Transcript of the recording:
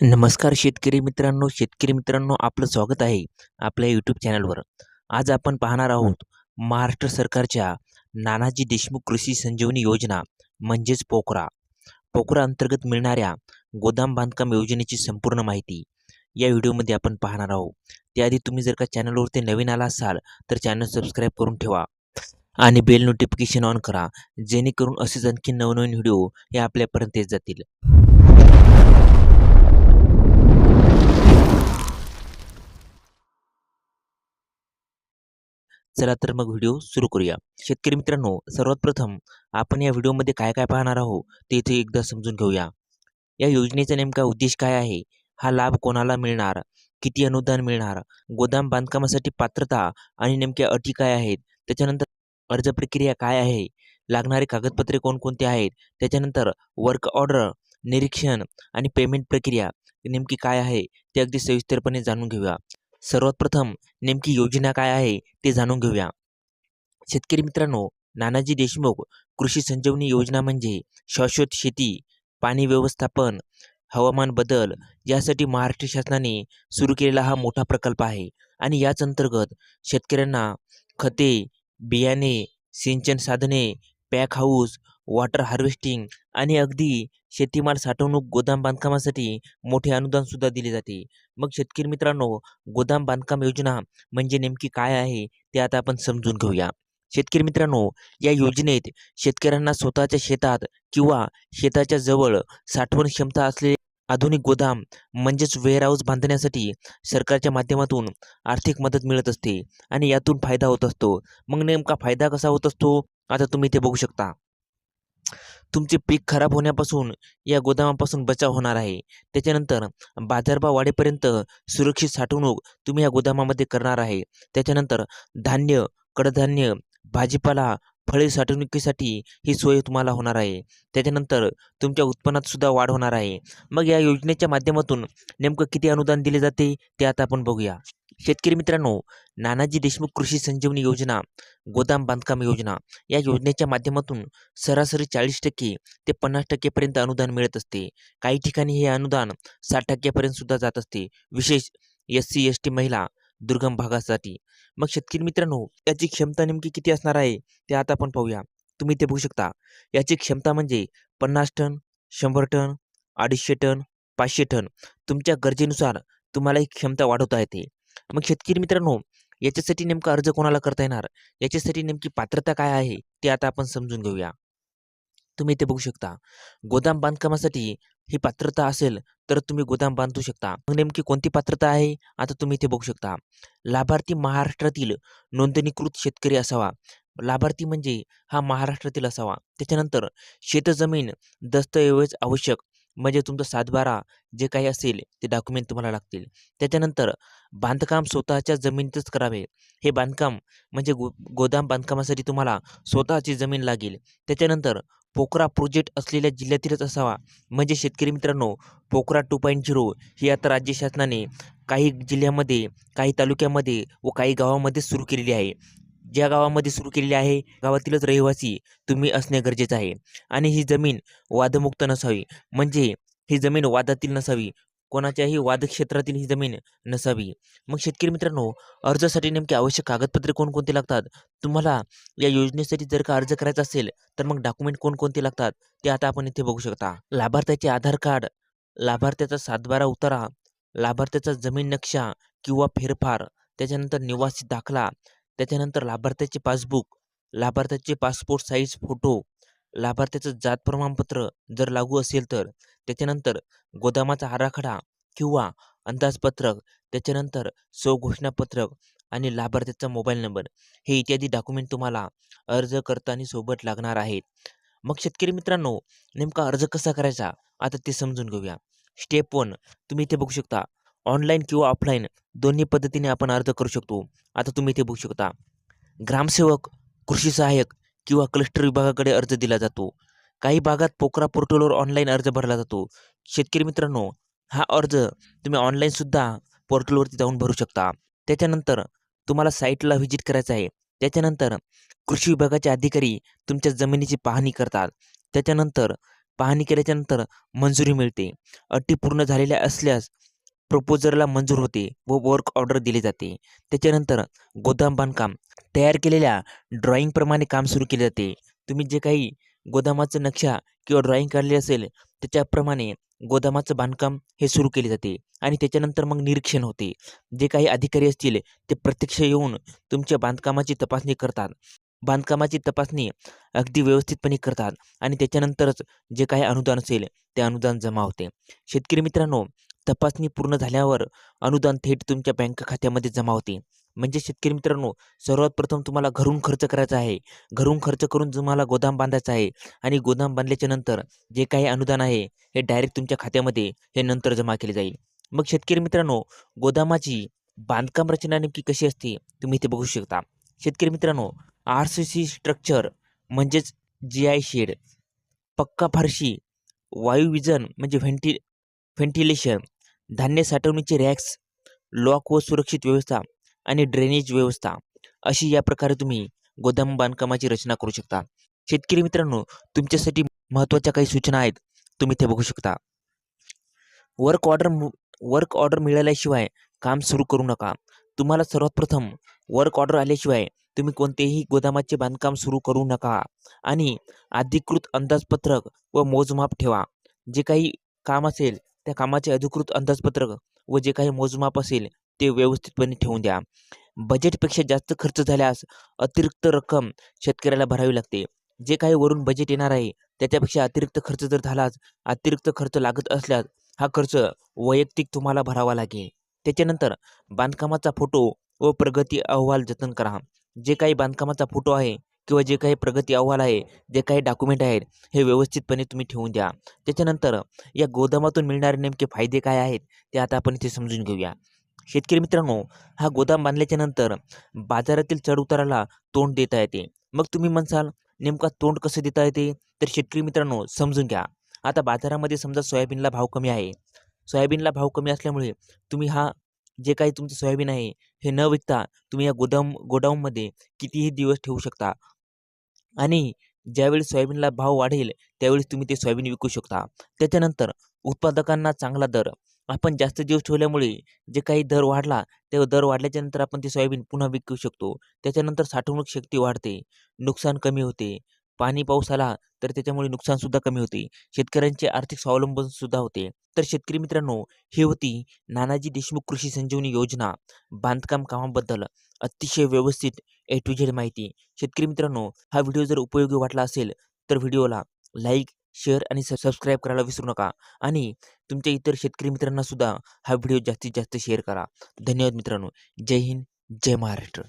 नमस्कार शेतकरी मित्रांनो शेतकरी मित्रांनो आपलं स्वागत आहे आपल्या यूट्यूब चॅनलवर आज आपण पाहणार आहोत महाराष्ट्र सरकारच्या नानाजी देशमुख कृषी संजीवनी योजना म्हणजेच पोकरा पोकरा अंतर्गत मिळणाऱ्या गोदाम बांधकाम योजनेची संपूर्ण माहिती या व्हिडिओमध्ये आपण पाहणार आहोत. त्याआधी तुम्ही जर का चॅनलवरती नवीन आला असाल तर चॅनल सबस्क्राईब करून ठेवा आणि बेल नोटिफिकेशन ऑन करा जेणेकरून असेच आणखी नवनवीन व्हिडिओ हे आपल्यापर्यंत येत जातील. चला तर मग व्हिडिओ सुरू करूया. शेतकरी मित्रांनो सर्वात प्रथम आपण या व्हिडिओमध्ये काय काय पाहणार आहोत ते इथे एकदा समजून घेऊया. या योजनेचा नेमका उद्देश काय आहे? हा लाभ कोणाला मिळणार? किती अनुदान मिळणार? गोदाम बांधकामासाठी पात्रता आणि नेमक्या अटी काय आहेत? त्याच्यानंतर अर्ज प्रक्रिया काय आहे? लागणारे कागदपत्रे कोणकोणते आहेत? त्याच्यानंतर वर्क ऑर्डर निरीक्षण आणि पेमेंट प्रक्रिया नेमकी काय आहे? ते अगदी सविस्तरपणे जाणून घेऊया. सर्वात प्रथम नेमकी योजना काय आहे ते जाणून घेऊया. शेतकरी मित्रांनो नानाजी देशमुख कृषी संजीवनी योजना म्हणजे शाश्वत शेती पाणी व्यवस्थापन हवामान बदल यासाठी महाराष्ट्र शासनाने सुरू केलेला हा मोठा प्रकल्प आहे आणि याच अंतर्गत शेतकऱ्यांना खते बियाणे सिंचन साधने पॅक हाऊस वॉटर हार्वेस्टिंग आणि अगदी शेतीमाल साठवणूक गोदाम बांधकामासाठी मोठे अनुदानसुद्धा दिले जाते. मग शेतकरी मित्रांनो गोदाम बांधकाम योजना म्हणजे नेमकी काय आहे ते आता आपण समजून घेऊया. शेतकरी मित्रांनो या योजनेत शेतकऱ्यांना स्वतःच्या शेतात किंवा शेताच्या जवळ साठवण क्षमता असलेले आधुनिक गोदाम म्हणजेच वेअरहाऊस बांधण्यासाठी सरकारच्या माध्यमातून आर्थिक मदत मिळत असते आणि यातून फायदा होत असतो. मग नेमका फायदा कसा होत असतो? आता तुम्ही ते बघू शकता. तुमचे पीक खराब होण्यापासून या गोदामापासून बचाव होणार आहे. त्याच्यानंतर बाजारभाव वाढेपर्यंत सुरक्षित साठवणूक तुम्ही या गोदामामध्ये करणार आहे. त्याच्यानंतर धान्य कडधान्य भाजीपाला फळे साठवणुकीसाठी ही सोय तुम्हाला होणार आहे. त्याच्यानंतर तुमच्या उत्पन्नात सुद्धा वाढ होणार आहे. मग या योजनेच्या माध्यमातून नेमकं किती अनुदान दिले जाते ते आता आपण बघूया. शेतकरी मित्रांनो नानाजी देशमुख कृषी संजीवनी योजना गोदाम बांधकाम योजना या योजनेच्या माध्यमातून सरासरी चाळीस टक्के ते पन्नास टक्केपर्यंत अनुदान मिळत असते. काही ठिकाणी हे अनुदान साठ टक्क्यापर्यंत सुद्धा जात असते. विशेष एस सी एस टी महिला दुर्गम भागासाठी. मग शेतकरी मित्रांनो याची क्षमता नेमकी किती असणार आहे ते आता आपण पाहूया. तुम्ही ते बघू शकता. याची क्षमता म्हणजे पन्नास टन शंभर टन अडीचशे टन पाचशे टन. तुमच्या गरजेनुसार तुम्हाला ही क्षमता वाढवता येते. मग शेतकरी मित्रांनो याच्यासाठी नेमका अर्ज कोणाला करता येणार? याच्यासाठी नेमकी पात्रता काय आहे ते आता आपण समजून घेऊया. तुम्ही इथे बघू शकता. गोदाम बांधकामासाठी ही पात्रता असेल तर तुम्ही गोदाम बांधू शकता. मग नेमकी कोणती पात्रता आहे आता तुम्ही इथे बघू शकता. लाभार्थी महाराष्ट्रातील नोंदणीकृत शेतकरी असावा. लाभार्थी म्हणजे हा महाराष्ट्रातील असावा. त्याच्यानंतर शेतजमीन दस्तऐवज आवश्यक. म्हणजे तुमचं सातबारा जे काही असेल ते डॉक्युमेंट तुम्हाला लागतील. त्याच्यानंतर बांधकाम स्वतःच्या जमिनीतच करावे. हे बांधकाम म्हणजे गो गोदाम बांधकामासाठी तुम्हाला स्वतःची जमीन लागेल. त्याच्यानंतर पोकरा प्रोजेक्ट असलेल्या जिल्ह्यातीलच असावा. म्हणजे शेतकरी मित्रांनो पोकरा टू पॉईंट झिरो ही आता राज्य शासनाने काही जिल्ह्यामध्ये काही तालुक्यामध्ये व काही गावामध्ये सुरू केलेली आहे. ज्या गावामध्ये सुरू केलेली आहे गावातीलच रहिवासी तुम्ही असणे गरजेचं आहे. आणि ही जमीन वादमुक्त नसावी. म्हणजे ही जमीन वादातील नसावी. कोणाच्याही वादक्षेत्रातील ही जमीन नसावी. मग शेतकरी मित्रांनो अर्जासाठी नेमके आवश्यक कागदपत्रे कोणकोणते लागतात? तुम्हाला या योजनेसाठी जर का अर्ज करायचा असेल तर मग डॉक्युमेंट कोणकोणते लागतात? ते आता आपण इथे बघू शकता. लाभार्थ्याचे आधार कार्ड लाभार्थ्याचा सातबारा उतारा लाभार्थ्याचा जमीन नक्षा किंवा फेरफार त्याच्यानंतर निवासी दाखला त्याच्यानंतर लाभार्थ्याचे पासबुक लाभार्थ्याचे पासपोर्ट साईज फोटो लाभार्थ्याचं जात प्रमाणपत्र जर लागू असेल तर त्याच्यानंतर गोदामाचा आराखडा किंवा अंदाजपत्रक त्याच्यानंतर स्वघोषणापत्रक आणि लाभार्थ्याचा मोबाईल नंबर. हे इत्यादी डॉक्युमेंट तुम्हाला अर्ज करताना सोबत लागणार आहेत. मग शेतकरी मित्रांनो नेमका अर्ज कसा करायचा? आता ते समजून घेऊया. स्टेप वन तुम्ही इथे बघू शकता. ऑनलाईन किंवा ऑफलाईन दोन्ही पद्धतीने आपण अर्ज करू शकतो. आता तुम्ही इथे बघू शकता. ग्रामसेवक कृषी सहाय्यक किंवा क्लस्टर विभागाकडे अर्ज दिला जातो. काही भागात पोकरा पोर्टलवर ऑनलाईन अर्ज भरला जातो. शेतकरी मित्रांनो हा अर्ज तुम्ही ऑनलाईनसुद्धा पोर्टलवरती जाऊन भरू शकता. त्याच्यानंतर तुम्हाला साईटला व्हिजिट करायचं आहे. त्याच्यानंतर कृषी विभागाचे अधिकारी तुमच्या जमिनीची पाहणी करतात. त्याच्यानंतर पाहणी केल्याच्यानंतर मंजुरी मिळते. अटी पूर्ण झालेल्या असल्यास प्रपोजरला मंजूर होते व वर्क ऑर्डर दिली जाते. त्याच्यानंतर गोदाम बांधकाम. तयार केलेल्या ड्रॉईंगप्रमाणे काम सुरू केले जाते. तुम्ही जे काही गोदामाचं नक्षा किंवा ड्रॉईंग काढले असेल त्याच्याप्रमाणे गोदामाचं बांधकाम हे सुरू केले जाते. आणि त्याच्यानंतर मग निरीक्षण होते. जे काही अधिकारी असतील ते प्रत्यक्ष येऊन तुमच्या बांधकामाची तपासणी करतात. बांधकामाची तपासणी अगदी व्यवस्थितपणे करतात. आणि त्याच्यानंतरच जे काही अनुदान असेल ते अनुदान जमा होते. शेतकरी मित्रांनो तपासणी पूर्ण झाल्यावर अनुदान थेट तुमच्या बँक खात्यामध्ये जमा होते. म्हणजे शेतकरी मित्रांनो सर्वात प्रथम तुम्हाला घरून खर्च करायचा आहे. घरून खर्च करून तुम्हाला गोदाम बांधायचा आहे आणि गोदाम बांधल्याच्या नंतर जे काही अनुदान आहे हे डायरेक्ट तुमच्या खात्यामध्ये हे नंतर जमा केले जाईल. मग शेतकरी मित्रांनो गोदामाची बांधकाम रचना नेमकी कशी असते तुम्ही इथे बघू शकता. शेतकरी मित्रांनो आर सी सी स्ट्रक्चर म्हणजेच जी आय शेड पक्का फारशी वायुविजन म्हणजे व्हेंटि व्हेंटिलेशन धान्य साठवणीचे रॅक्स लॉक व सुरक्षित व्यवस्था आणि ड्रेनेज व्यवस्था अशी या प्रकारे तुम्ही गोदाम बांधकामाची रचना करू शकता. शेतकरी मित्रांनो तुमच्यासाठी महत्त्वाच्या काही सूचना आहेत. तुम्ही ते बघू शकता. वर्क ऑर्डर वर्क ऑर्डर मिळाल्याशिवाय काम सुरू करू नका. तुम्हाला सर्वात प्रथम वर्क ऑर्डर आल्याशिवाय तुम्ही कोणतेही गोदामाचे बांधकाम सुरू करू नका आणि अधिकृत अंदाजपत्रक व मोजमाप ठेवा. जे काही काम असेल त्या कामाचे अधिकृत अंदाजपत्रक व जे काही मोजमाप असेल ते व्यवस्थितपणे ठेवून द्या. बजेटपेक्षा जास्त खर्च झाल्यास अतिरिक्त रक्कम शेतकऱ्याला भरावी लागते. जे काही वरून बजेट येणार आहे त्याच्यापेक्षा अतिरिक्त खर्च जर झालाच अतिरिक्त खर्च लागत असल्यास हा खर्च वैयक्तिक तुम्हाला भरावा लागेल. त्याच्यानंतर बांधकामाचा फोटो व प्रगती अहवाल जतन करा. जे काही बांधकामाचा फोटो आहे किंवा जे काही प्रगती अहवाल आहे जे काही डॉक्युमेंट आहेत हे व्यवस्थितपणे तुम्ही ठेवून द्या. त्याच्यानंतर या गोदामातून मिळणारे नेमके फायदे काय आहेत ते आता आपण इथे समजून घेऊया. शेतकरी मित्रांनो हा गोदाम बांधल्याच्या नंतर बाजारातील चढउताराला तोंड देता येते. मग तुम्ही म्हणसाल नेमका तोंड कसं देता येते? तर शेतकरी मित्रांनो समजून घ्या. आता बाजारामध्ये समजा सोयाबीनला भाव कमी आहे. सोयाबीनला भाव कमी असल्यामुळे तुम्ही हा जे काही तुमचं सोयाबीन आहे हे न विकता तुम्ही या गोदाम गोडाऊनमध्ये कितीही दिवस ठेवू शकता. आणि ज्यावेळी सोयाबीनला भाव वाढेल त्यावेळेस तुम्ही ते सोयाबीन विकू शकता. त्याच्यानंतर उत्पादकांना चांगला दर. आपण जास्त दिवस ठेवल्यामुळे जे काही दर वाढला ते दर वाढल्याच्या नंतर आपण ते सोयाबीन पुन्हा विकू शकतो. त्याच्यानंतर साठवणूक शक्ती वाढते नुकसान कमी होते. पाणी पाऊस आला तर त्याच्यामुळे नुकसानसुद्धा कमी होते. शेतकऱ्यांचे आर्थिक स्वावलंबनसुद्धा होते. तर शेतकरी मित्रांनो ही होती नानाजी देशमुख कृषी संजीवनी योजना बांधकाम कामाबद्दल. अतिशय व्यवस्थित ए टू झेड माहिती. शेतकरी मित्रांनो हा व्हिडिओ जर उपयोगी वाटला असेल तर व्हिडिओला लाईक शेअर आणि सबस्क्राईब करायला विसरू नका. आणि तुमच्या इतर शेतकरी मित्रांनासुद्धा हा व्हिडिओ जास्तीत जास्त शेअर करा. धन्यवाद मित्रांनो. जय हिंद जय महाराष्ट्र.